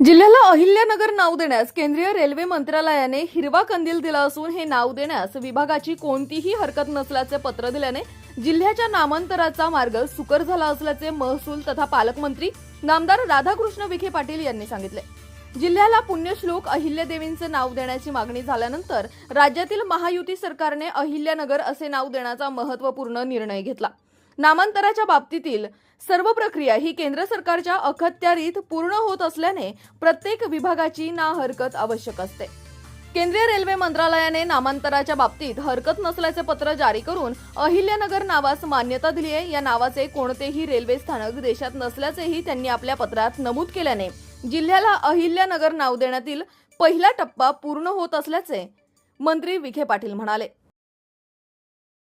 जिल्ह्याला अहिल्यानगर नाव देण्यास केंद्रीय रेल्वे मंत्रालयाने हिरवा कंदील दिला असून हे नाव देण्यास विभागाची कोणतीही हरकत नसल्याचे पत्र दिल्याने जिल्ह्याच्या नामांतराचा मार्ग सुकर झाला असल्याचे महसूल तथा पालकमंत्री नामदार राधाकृष्ण विखे पाटील यांनी सांगितले. जिल्ह्याला पुण्यश्लोक अहिल्यादेवींचे नाव देण्याची मागणी झाल्यानंतर राज्यातील महायुती सरकारने अहिल्यानगर असे नाव देण्याचा महत्त्वपूर्ण निर्णय घेतला. नामांतराच्या बाबतीतील सर्व प्रक्रिया ही केंद्र सरकारच्या अखत्यारीत पूर्ण होत असल्याने प्रत्येक विभागाची ना हरकत आवश्यक असते. केंद्रीय रेल्वे मंत्रालयाने नामांतराच्या बाबतीत हरकत नसल्याचे पत्र जारी करून अहिल्यानगर नावास मान्यता दिली आहे. या नावाचे कोणतेही रेल्वे स्थानक देशात नसल्याचेही त्यांनी आपल्या पत्रात नमूद केल्याने जिल्ह्याला अहिल्यानगर नाव देण्यातील पहिला टप्पा पूर्ण होत असल्याचे मंत्री विखे पाटील म्हणाले.